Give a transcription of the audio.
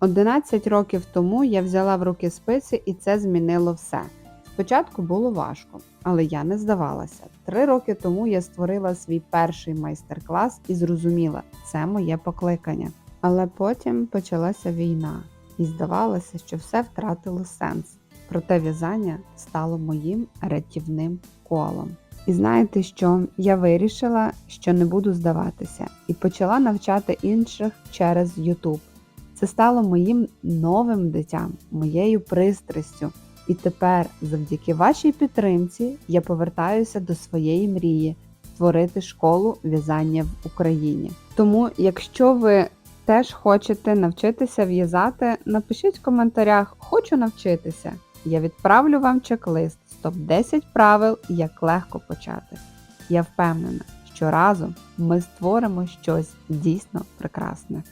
11 років тому я взяла в руки спиці і це змінило все. Спочатку було важко, але я не здавалася. Три роки тому я створила свій перший майстер-клас і зрозуміла, це моє покликання. Але потім почалася війна, і здавалося, що все втратило сенс. Проте в'язання стало моїм рятівним колом. І знаєте що? Я вирішила, що не буду здаватися, і почала навчати інших через YouTube. Це стало моїм новим дитям, моєю пристрастю. І тепер, завдяки вашій підтримці, я повертаюся до своєї мрії створити школу в'язання в Україні. Тому, якщо ви теж хочете навчитися в'язати, напишіть в коментарях Хочу навчитися. Я відправлю вам чек-лист з топ-10 правил, як легко почати. Я впевнена, що разом ми створимо щось дійсно прекрасне.